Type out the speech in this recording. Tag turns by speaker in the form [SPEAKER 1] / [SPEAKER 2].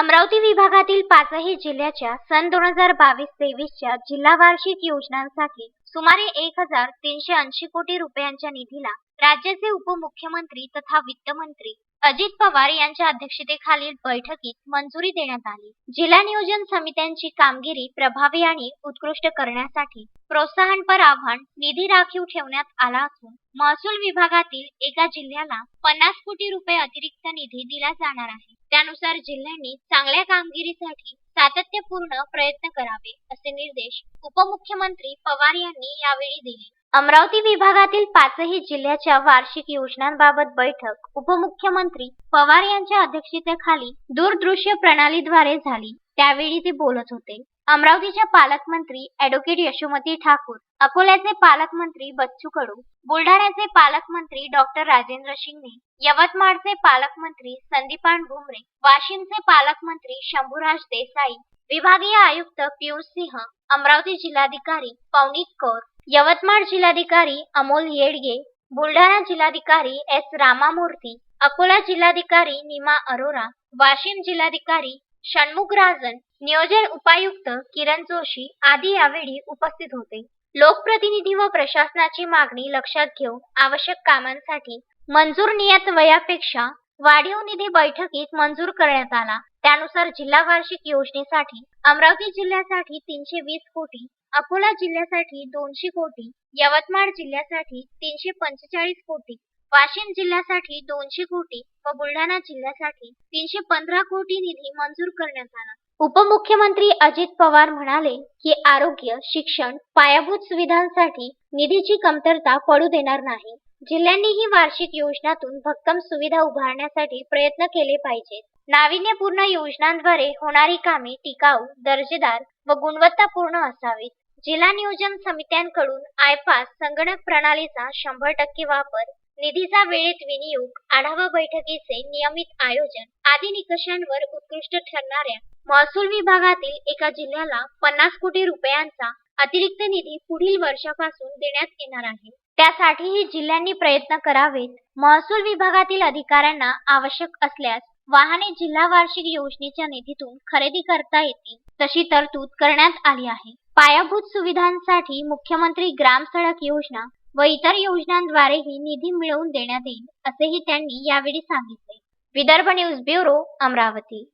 [SPEAKER 1] अमरावती विभागातील पाचही जिल्ह्याच्या सन दोन हजार बावीस तेवीसच्या जिल्हा वार्षिक योजनांसाठी सुमारे एक हजार तीनशे ऐंशी कोटी रुपयांच्या निधीला राज्याचे उपमुख्यमंत्री तथा वित्तमंत्री अजित पवार यांच्या अध्यक्षतेखालील बैठकीत मंजुरी देण्यात आली. जिल्हा नियोजन समित्यांची कामगिरी प्रभावी आणि उत्कृष्ट करण्यासाठी प्रोत्साहनपर आव्हान निधी राखीव ठेवण्यात आला असून महसूल विभागातील एका जिल्ह्याला पन्नास कोटी रुपये अतिरिक्त निधी दिला जाणार आहे. त्यानुसार जिल्ह्यांनी चांगल्या कामगिरीसाठी सातत्यपूर्ण प्रयत्न करावे असे निर्देश उपमुख्यमंत्री पवार यांनी यावेळी दिले. अमरावती विभागातील पाचही जिल्ह्याच्या वार्षिक योजनांबाबत बैठक उपमुख्यमंत्री पवार यांच्या अध्यक्षतेखाली दूरदृश्य प्रणालीद्वारे झाली. त्यावेळी ते बोलत होते. अमरावतीच्या पालकमंत्री अॅडव्होकेट यशोमती ठाकूर अकोल्याचे पालकमंत्री बच्चू कडू बुलढाण्याचे पालकमंत्री डॉक्टर राजेंद्र शिंगणे यवतमाळचे पालकमंत्री संदीपान भुमरे वाशिमचे पालकमंत्री शंभूराज देसाई विभागीय आयुक्त पियुष सिंह अमरावती जिल्हाधिकारी पवनीत कौर यवतमाळ जिल्हाधिकारी अमोल येडगे बुलढाणा जिल्हाधिकारी एस रामामूर्ती अकोला जिल्हाधिकारी निमा अरोरा वाशिम जिल्हाधिकारी षणमुखराजन नियोजन उपायुक्त किरण जोशी आदी यावेळी उपस्थित होते. लोकप्रतिनिधी व प्रशासनाची मागणी लक्षात घेऊन आवश्यक कामांसाठी मंजूर नियत वयापेक्षा वाढीव निधी बैठकीत मंजूर करण्यात आला. त्यानुसार जिल्हा वार्षिक योजनेसाठी अमरावती जिल्ह्यासाठी तीनशे वीस कोटी अकोला जिल्ह्यासाठी दोनशे कोटी यवतमाळ जिल्ह्यासाठी तीनशे पंचेचाळीस कोटी वाशिम जिल्ह्यासाठी दोनशे कोटी व बुलढाणा जिल्ह्यासाठी तीनशे पंधरा कोटी निधी मंजूर करण्यात आला. उपमुख्यमंत्री अजित पवार म्हणाले की आरोग्य शिक्षण पायाभूत सुविधांसाठी निधीची कमतरता पडू देणार नाही. जिल्ह्यांनीही वार्षिक योजनातून भक्कम सुविधा उभारण्यासाठी प्रयत्न केले पाहिजेत नाविन्यपूर्ण योजनांद्वारे होणारी कामे टिकाऊ दर्जेदार व गुणवत्तापूर्ण असावीत. जिल्हा नियोजन समित्यांकडून आयपास संगणक प्रणालीचा शंभर टक्के वापर निधीचा वेळेत विनियोग आढावा बैठकीचे नियमित आयोजन आदी निकषांवर उत्कृष्ट ठरणाऱ्या महसूल विभागातील एका जिल्ह्याला पन्नास कोटी रुपयांचा अतिरिक्त निधी पुढील वर्षापासून देण्यात येणार आहे. त्यासाठीही जिल्ह्यांनी प्रयत्न करावेत. महसूल विभागातील अधिकाऱ्यांना आवश्यक असल्यास वाहने जिल्हा वार्षिक योजनेच्या निधीतून खरेदी करता येतील तशी तरतूद करण्यात आली आहे. पायाभूत सुविधांसाठी मुख्यमंत्री ग्राम सडक योजना व इतर योजनांद्वारेही निधी मिळवून देण्यात येईल असेही त्यांनी यावेळी सांगितले. Vidarbha news bureau Amravati.